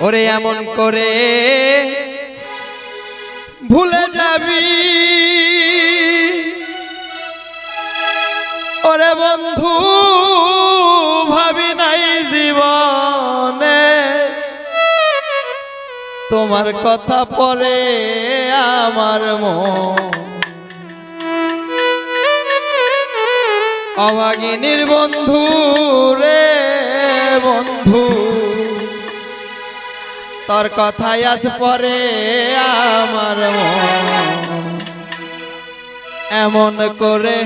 ওরে এমন করে ভুলে যাবি। ওরে বন্ধু, ভাবি নাই জীবনে। তোমার কথা পরে আমার অভাগিনীর বন্ধু রে বন্ধু। তোর কথাই আজ পরে আমার মন। এমন করে